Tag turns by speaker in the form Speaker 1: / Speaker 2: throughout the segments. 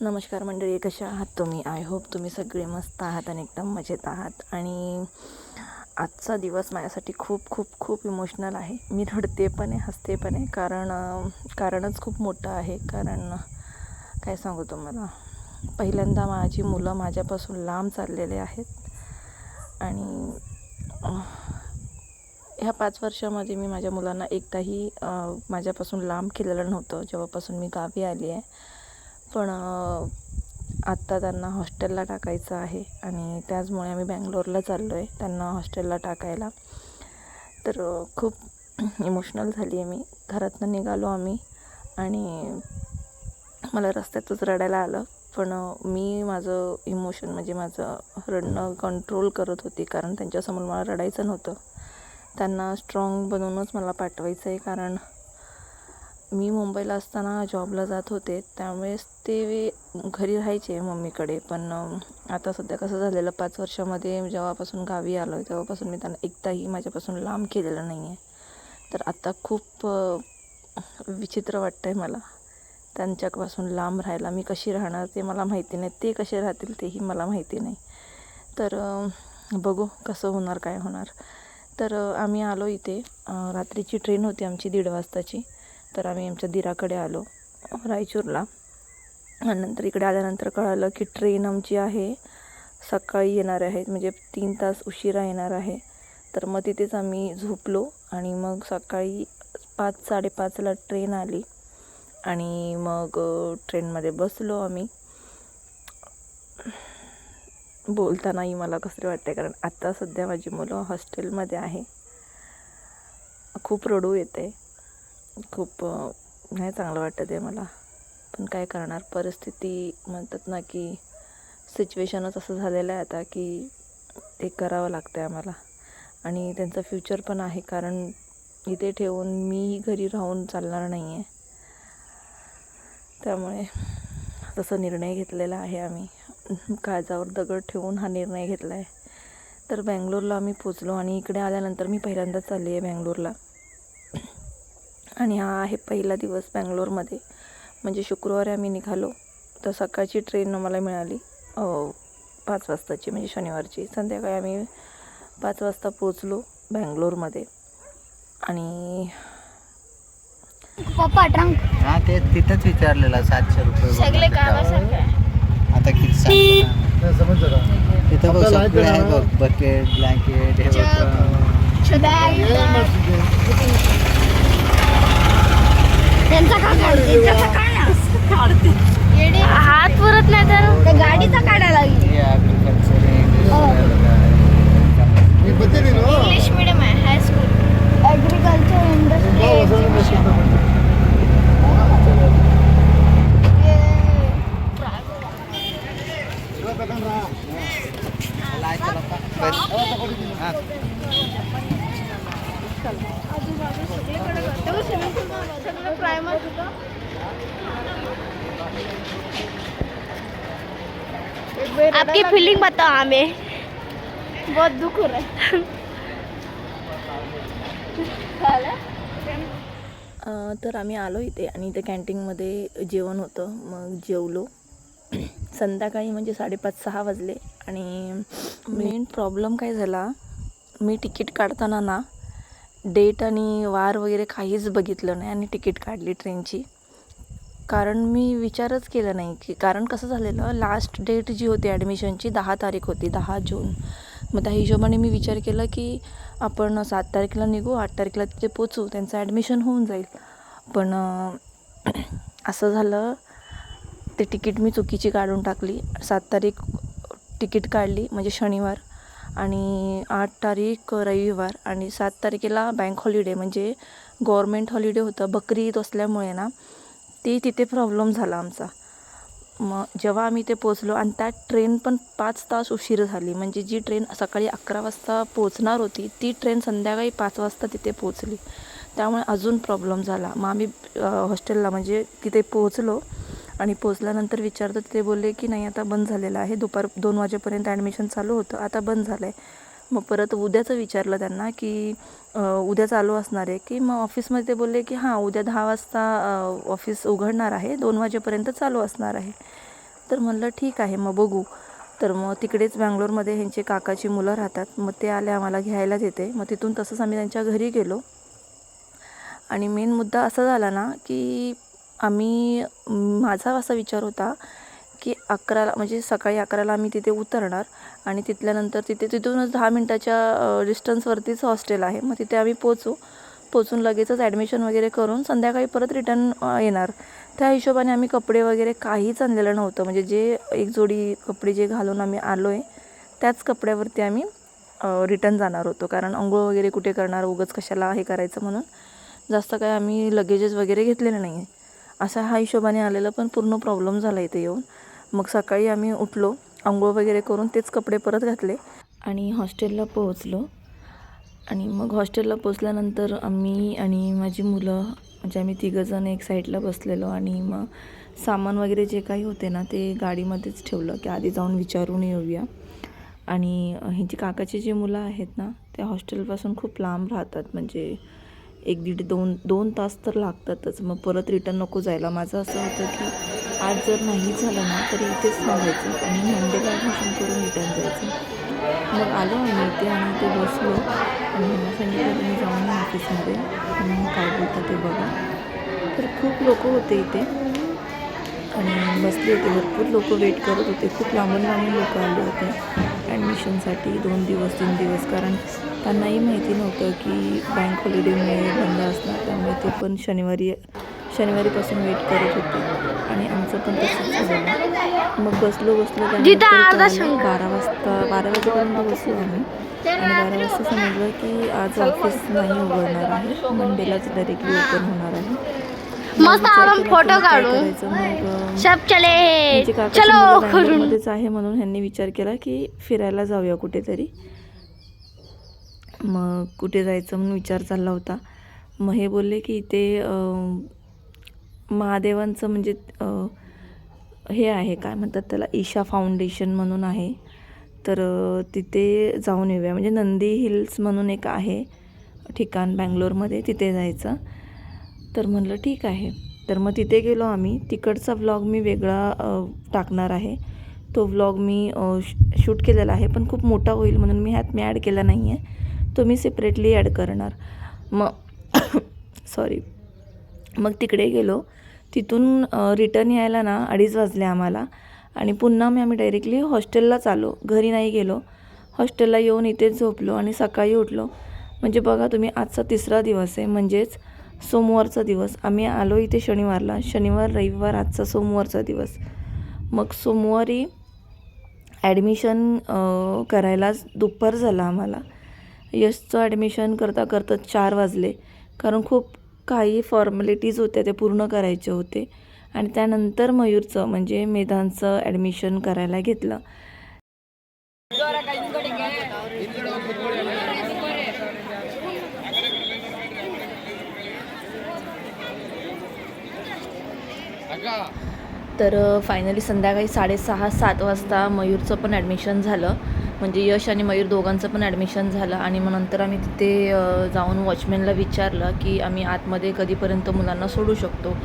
Speaker 1: नमस्कार मंडळी कशा आहात तुम्ही? आय होप तुम्ही सगळे मस्त आहात आणि एकदम मजेत आहात. आणि आजचा दिवस माझ्यासाठी खूप खूप खूप इमोशनल आहे. मी रडते पण आहे हसते पण आहे कारण कारणच खूप मोठं आहे. कारण काय सांगू तुम्हाला? पहिल्यांदा माझी मुलं माझ्यापासून लांब चाललेले आहेत. आणि ह्या पाच वर्षामध्ये मी माझ्या मुलांना एकदाही माझ्यापासून लांब केलेलं नव्हतं. जेव्हापासून मी गावी आली आहे. पण आत्ता त्यांना हॉस्टेलला टाकायचं आहे आणि त्याचमुळे आम्ही बँगलोरला चाललो आहे त्यांना हॉस्टेलला टाकायला. तर खूप इमोशनल झाली आहे मी. घरातनं निघालो आम्ही आणि मला रस्त्यातच रडायला आलं. पण मी माझं इमोशन म्हणजे माझं रडणं कंट्रोल करत होती कारण त्यांच्यासमोर मला रडायचं नव्हतं. त्यांना स्ट्रॉंग बनवूनच मला पाठवायचं आहे कारण मी मुंबईला असताना जॉबला जात होते. त्यावेळेस ते घरी राहायचे मम्मीकडे. पण आता सध्या कसं झालेलं पाच वर्षामध्ये जेव्हापासून गावी आलो आहे तेव्हापासून मी त्यांना एकदाही माझ्यापासून लांब केलेलं नाही आहे तर आत्ता खूप विचित्र वाटतं आहे मला त्यांच्यापासून लांब राहायला. मी कशी राहणार ते मला माहिती नाही. ते कसे राहतील तेही मला माहिती नाही. तर बघू कसं होणार काय होणार. तर आम्ही आलो इथे. रात्रीची ट्रेन होती आमची दीड वाजताची. तर आम्ही आमच्या दिराकडे आलो रायचूरला. आणि नंतर इकडे आल्यानंतर कळालं की ट्रेन आमची आहे सकाळी येणार आहे म्हणजे तीन तास उशिरा येणार आहे. तर मग तिथेच आम्ही झोपलो आणि मग सकाळी पाच साडेपाचला ट्रेन आली आणि मग ट्रेनमध्ये बसलो आम्ही. बोलतानाही मला कसं वाटते कारण आत्ता सध्या माझी मुलं हॉस्टेलमध्ये आहे. खूप रडू येते. खूप नाही चांगलं वाटत आहे मला. पण काय करणार? परिस्थिती म्हणतात ना की सिच्युएशनच असं झालेलं आहे आता की ते करावं लागतं आहे आम्हाला. आणि त्यांचं फ्युचर पण आहे कारण इथे ठेवून मीही घरी राहून चालणार नाही आहे त्यामुळे तसा निर्णय घेतलेला आहे आम्ही. काळजावर दगड ठेवून हा निर्णय घेतला आहे तर बँगलोरला आम्ही पोचलो आणि इकडे आल्यानंतर मी पहिल्यांदाच चालली आहे बँगलोरला. आणि हा आहे पहिला दिवस बँगलोरमध्ये. म्हणजे शुक्रवारी आम्ही निघालो तर सकाळची ट्रेन मला मिळाली पाच वाजताची म्हणजे शनिवारची. संध्याकाळी आम्ही पाच वाजता पोचलो बँगलोरमध्ये. आणि
Speaker 2: पप्पा ट्रंक
Speaker 3: हा ते तिथंच विचारलेलं सातशे रुपये
Speaker 2: सगळे कामासारखं.
Speaker 3: आता किती सांगतो? ना? तिथं बघ सगळे आहे बघ बकेट ब्लँकेट हे बघ
Speaker 2: त्यांचा का काढते हात पुरत नाही तर त्या गाडीचा काढायला लागली
Speaker 3: हे agriculture, हे
Speaker 2: हो.
Speaker 3: industrial आहे.
Speaker 2: इंग्लिश मिडियम आहे हायस्कूल ॲग्रिकल्चर इंडस्ट्री
Speaker 3: चला, चला, बस. हा.
Speaker 2: आपकी फीलिंग बताओ हमें। बहुत दुख हो रहा है।
Speaker 1: तर आम्ही आलो इथे आणि इथे कॅन्टीनमध्ये जेवण होतं मग जेवलो. संध्याकाळी म्हणजे साडेपाच सहा वाजले आणि मेन प्रॉब्लेम काय झाला मी तिकीट काढताना ना डेट आणि वार वगैरे काहीच बघितलं नाही आणि तिकीट काढली ट्रेनची. कारण मी विचारच केला नाही की कारण कसं झालेलं लास्ट डेट जी होती ॲडमिशनची दहा तारीख होती दहा जून. मग त्या हिशोबाने मी विचार केला की आपण सात तारखेला निघू आठ तारखेला तिथे पोचू त्यांचं ॲडमिशन होऊन जाईल. पण असं झालं ते तिकीट मी चुकीची काढून टाकली. सात तारीख तिकीट काढली म्हणजे शनिवार. आणि आठ तारीख रविवार आणि सात तारखेला बँक हॉलिडे म्हणजे गव्हर्मेंट हॉलिडे होतं. बकरी ईद असल्यामुळे ना ती तिथे प्रॉब्लेम झाला आमचा. मग जेव्हा आम्ही ते पोचलो आणि त्यात ट्रेन पण पाच तास उशीर झाली. म्हणजे जी ट्रेन सकाळी अकरा वाजता पोचणार होती ती ट्रेन संध्याकाळी पाच वाजता तिथे पोचली त्यामुळे अजून प्रॉब्लेम झाला. मग आम्ही हॉस्टेलला म्हणजे तिथे पोहोचलो. आणि पोचल्यानंतर विचारतो ते बोलले की नाही आता बंद झालेलं आहे. दुपार दोन वाजेपर्यंत ॲडमिशन चालू होतं. आता बंद झालं आहे मग परत उद्याचं विचारलं त्यांना की उद्या चालू असणार आहे की मग ऑफिसमध्ये ते बोलले की हां उद्या दहा वाजता ऑफिस उघडणार आहे. दोन वाजेपर्यंत चालू असणार आहे. तर म्हणलं ठीक आहे मग बघू. तर मग तिकडेच बँगलोरमध्ये ह्यांचे काकाची मुलं राहतात. मग ते आले आम्हाला घ्यायला देते. मग तिथून तसंच आम्ही त्यांच्या घरी गेलो. आणि मेन मुद्दा असा झाला ना की आम्ही माझा असा विचार होता की अकराला म्हणजे सकाळी अकराला आम्ही तिथे उतरणार आणि तिथल्यानंतर तिथे तिथूनच दहा मिनटाच्या डिस्टन्सवरतीच हॉस्टेल आहे. मग तिथे आम्ही पोचू. पोचून लगेचच ॲडमिशन वगैरे करून संध्याकाळी परत रिटर्न येणार. त्या हिशोबाने आम्ही कपडे वगैरे काहीच आणलेलं नव्हतं. म्हणजे जे एक जोडी कपडे जे घालून आम्ही आलो आहे त्याच कपड्यावरती आम्ही रिटर्न जाणार होतो. कारण अंघोळ वगैरे कुठे करणार उगाच कशाला हे करायचं म्हणून जास्त काय आम्ही लगेजेस वगैरे घेतलेलं नाही आहे असा हा हिशोबाने आलेला पण पूर्ण प्रॉब्लेम झाला इथे येऊन. मग सकाळी आम्ही उठलो आंघोळ वगैरे करून तेच कपडे परत घातले. आणि हॉस्टेलला पोहोचलो. आणि मग हॉस्टेलला पोचल्यानंतर आम्ही आणि माझी मुलं म्हणजे आम्ही तिघंजण एक साईडला बसलेलो आणि मग सामान वगैरे जे काही होते ना ते गाडीमध्येच ठेवलं की आधी जाऊन विचारून येऊया. आणि ह्यांची काकाची जी मुलं आहेत ना त्या हॉस्टेलपासून खूप लांब राहतात. म्हणजे एक दीड दोन दोन तास तर लागतातच. मग परत रिटर्न नको जायला. माझं असं होतं की आज जर नाही झालं ना तरी इथेच थांबायचं आणि मंडेला ॲडमिशन करून रिटर्न जायचं. मग आलो आम्ही इथे आणि ते बसलो. आणि मला सांगितलं तुम्ही जाऊन ऑफिसमध्ये मग काय बोलतं ते बघा. तर खूप लोक होते इथे. आणि बसले होते भरपूर लोक वेट करत होते. खूप लांबून लांबून लोक आले होते. ॲडमिशनसाठी दोन दिवस तीन दिवस. कारण त्यांनाही माहिती नव्हतं की बँक हॉलिडेमुळे बंद असणार. त्यामुळे ते पण शनिवारी शनिवारीपासून वेट करत होते. आणि आमचं पण तसंच झालं. मग बसलो बसलो. बारा वाजता बारा वाजेपर्यंत बसलो आम्ही. आणि बारा वाजता समजलं की आज ऑफिस नाही उघडणार आहे. मंडेलाच डायरेक्टली ओपन होणार आहे.
Speaker 2: मस्त
Speaker 1: केला
Speaker 2: फोटो काढू. सब चले. चलो
Speaker 1: मुलं
Speaker 2: करून.
Speaker 1: बँगलोरमध्येच आहे म्हणून ह्यांनी विचार केला की फिरायला जाऊया कुठेतरी. मग कुठे जायचं म्हणून विचार चालला होता. मग हे बोलले की इथे महादेवांचं म्हणजे हे आहे काय म्हणतात त्याला ईशा फाउंडेशन म्हणून आहे. तर तिथे जाऊन येऊया. म्हणजे नंदी हिल्स म्हणून एक आहे ठिकाण बँगलोरमध्ये तिथे जायचं. तर म्हणलं ठीक आहे. तर मग तिथे गेलो आम्ही. तिकडचा व्लॉग मी वेगळा टाकणार आहे. तो व्लॉग मी श शूट केलेला आहे पण खूप मोठा होईल म्हणून मी ह्यात मी ॲड केला नाही आहे तो मी सेपरेटली ॲड करणार. मग सॉरी मग तिकडे गेलो. तिथून रिटर्न यायला ना अडीच वाजले आम्हाला. आणि पुन्हा मी आम्ही डायरेक्टली हॉस्टेललाच आलो घरी नाही गेलो. हॉस्टेलला येऊन इथेच झोपलो आणि सकाळी उठलो. म्हणजे बघा तुम्ही आजचा तिसरा दिवस आहे. म्हणजेच सोमवारचा दिवस. आम्ही आलो इथे शनिवारला. शनिवार रविवार आजचा सोमवारचा दिवस. मग सोमवारी ॲडमिशन करायलाच दुपार झाला आम्हाला. यशचं ॲडमिशन करता करता चार वाजले. कारण खूप काही फॉर्मॅलिटीज होत्या ते पूर्ण करायचे होते. आणि त्यानंतर मयूरचं म्हणजे मेधांचं ॲडमिशन करायला घेतलं. तर फायनली संध्याकाळी साडेसहा सात वाजता मयूरचं पण ॲडमिशन झालं. म्हणजे यश आणि मयूर दोघांचं पण ॲडमिशन झालं आणि मग नंतर आम्ही तिथे जाऊन वॉचमॅनला विचारलं की आम्ही आतमध्ये कधीपर्यंत मुलांना सोडू शकतो.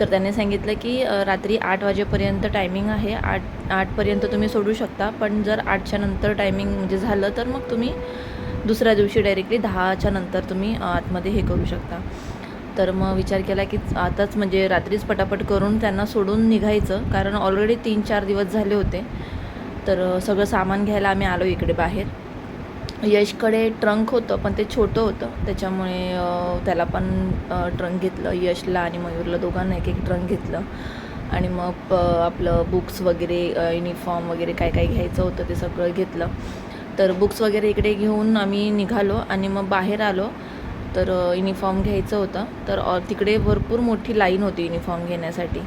Speaker 1: तर त्याने सांगितलं की रात्री आठ वाजेपर्यंत टायमिंग आहे. आठ आठपर्यंत तुम्ही सोडू शकता. पण जर आठच्या नंतर टायमिंग म्हणजे झालं तर मग तुम्ही दुसऱ्या दिवशी डायरेक्टली दहाच्या नंतर तुम्ही आतमध्ये हे करू शकता. तर मग विचार केला की आताच म्हणजे रात्रीच पटापट करून त्यांना सोडून निघायचं. कारण ऑलरेडी तीन चार दिवस झाले होते. तर सगळं सामान घ्यायला आम्ही आलो इकडे बाहेर. यशकडे ट्रंक होतं पण ते छोटं होतं. त्याच्यामुळे त्याला पण ट्रंक घेतलं. यशला आणि मयूरला दोघांना एक एक ट्रंक घेतलं. आणि मग प आपलं बुक्स वगैरे युनिफॉर्म वगैरे काय काय घ्यायचं होतं ते सगळं घेतलं. तर बुक्स वगैरे इकडे घेऊन आम्ही निघालो आणि मग बाहेर आलो. तर युनिफॉर्म घ्यायचं होतं. तर तिकडे भरपूर मोठी लाईन होती युनिफॉर्म घेण्यासाठी.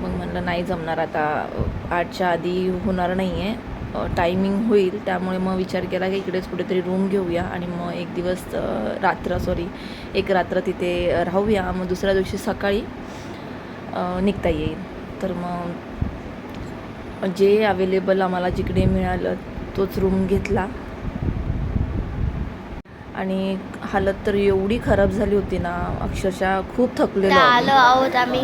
Speaker 1: मग म्हणलं नाही जमणार आता. आठच्या आधी होणार नाही आहे टायमिंग होईल. त्यामुळे मग विचार केला की इकडेच कुठेतरी रूम घेऊया आणि मग एक दिवस रात्र सॉरी एक रात्र तिथे राहूया. मग दुसऱ्या दिवशी सकाळी निघता येईल. तर मग जे अवेलेबल आम्हाला जिकडे मिळालं तोच रूम घेतला. आणि हालत तर एवढी खराब झाली होती ना अक्षरशः खूप थकलेलो आहोत.
Speaker 2: आलो आहोत आम्ही.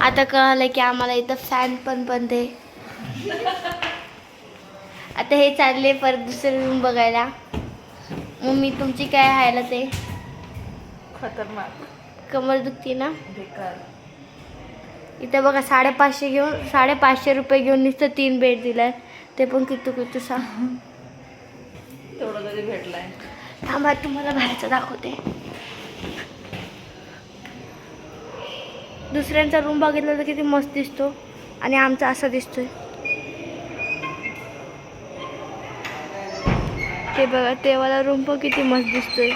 Speaker 2: आता कळालं की आम्हाला इथं फॅन पण पण ते आता हे चालले परत दुसरे रूम बघायला. मम्मी तुमची काय हायला ते
Speaker 1: खतरनाक.
Speaker 2: कमर दुखती ना?
Speaker 1: बेकार.
Speaker 2: इथं बघा साडेपाचशे घेऊन साडेपाचशे रुपये घेऊन नुसतं तीन बेड दिलाय. ते पण किती किती सा
Speaker 1: तेवढं तरी भेटलाय.
Speaker 2: थांबा तुम्हाला बाहेरचं दाखवते. दुसऱ्यांचा रूम बघितला तर किती मस्त दिसतो आणि आमचा असा दिसतोय. ते बघा तेवाला रूम पण किती मस्त दिसतोय.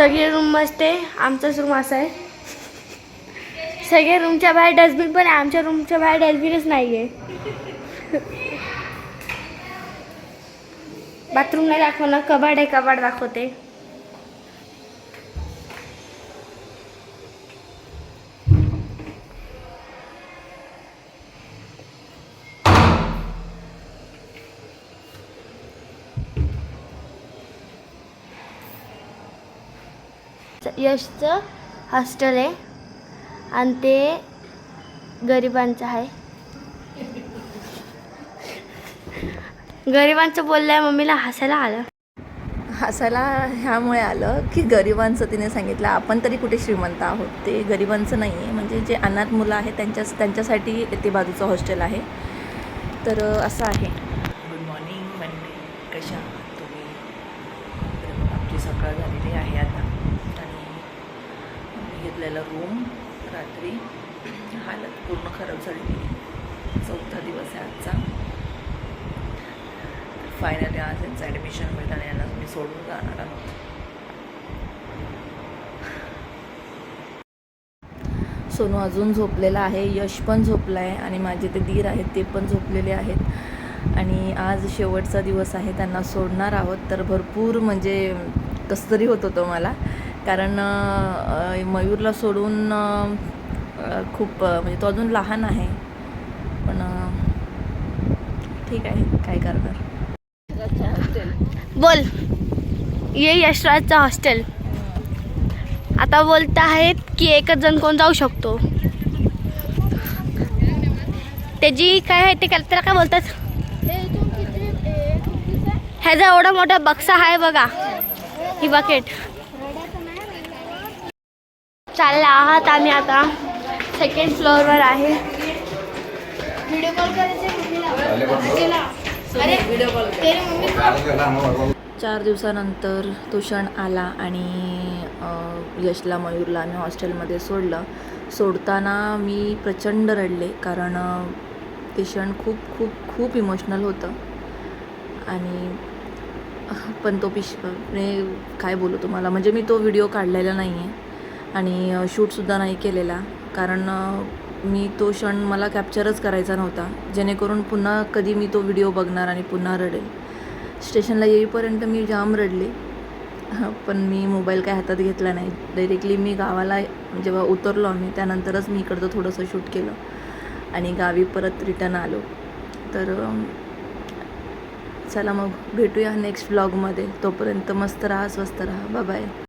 Speaker 2: सगळे रूम मस्त आहे. आमचाच रूम असा आहे. सगळ्या रूमच्या बाहेर डस्टबिन पण आहे. आमच्या रूमच्या बाहेर डस्टबिनच नाही आहे बाथरूम नाही दाखवणार कबाड आहे कबाड दाखवते. यशचं हॉस्टेल आहे. आणि ते गरिबांचं आहे. गरिबांचं बोललंय मम्मीला हसायला आलं.
Speaker 1: हसायला ह्यामुळे आलं की गरिबांचं तिने सांगितलं आपण तरी कुठे श्रीमंत आहोत. ते गरिबांचं नाही आहे म्हणजे जे अनाथ मुलं आहेत त्यांच्या त्यांच्यासाठी ते बाजूचं हॉस्टेल आहे. तर असं आहे. गुड मॉर्निंग मंडे कशा तुम्ही? आमची सकाळ झालेली आहे आता. आपल्याला रूम रात्री हालत पूर्ण खराब झालेली चौथा दिवस आहे आजचा. फायनली आज यांचं ॲडमिशन मिळतं यांना मी सोडून जाणार आहोत. सोनू अजून झोपलेला आहे यश पण झोपला आहे आणि माझे ते दीर आहेत ते पण झोपलेले आहेत. आणि आज शेवटचा दिवस आहे त्यांना सोडणार आहोत. तर भरपूर म्हणजे कसं तरी होत होतं मला. कारण मयूरला सोडून खूप म्हणजे तो अजून लहान आहे. पण ठीक आहे काय करणार?
Speaker 2: बोल. ये यशराजचं हॉस्टेल. आता बोलत आहेत की एकच जण कोण जाऊ शकतो? त्याची काय आहे ते काय त्याला काय बोलतात? ह्याचा एवढा मोठा बक्सा आहे बघा. ही बकेट चालला आहात आम्ही आता. सेकंड फ्लोअरवर आहे. व्हिडिओ कॉल करायचे
Speaker 1: चार दिवसानंतर तो क्षण आला आणि यशला मयूरला आम्ही हॉस्टेलमध्ये सोडलं. सोडताना मी प्रचंड रडले कारण ते क्षण खूप खूप खूप इमोशनल होतं. आणि पण तो पिश म्हणजे काय बोलू तुम्हाला? म्हणजे मी तो व्हिडिओ काढलेला नाही आहे आणि शूटसुद्धा नाही केलेला. कारण मी तो क्षण मला कॅप्चरच करायचा नव्हता. जेणेकरून पुन्हा कधी मी तो व्हिडिओ बघणार आणि पुन्हा रडेल. स्टेशनला येईपर्यंत मी जाम रडले. पण मी मोबाईल काय हातात घेतला नाही. डायरेक्टली मी गावाला म्हणजे जेव्हा उतरलो आम्ही त्यानंतरच मी इकडचं थोडंसं शूट केलं. आणि गावी परत रिटर्न आलो. तर चला मग भेटूया नेक्स्ट व्लॉगमध्ये तोपर्यंत मस्त राहा स्वस्त राहा. बाय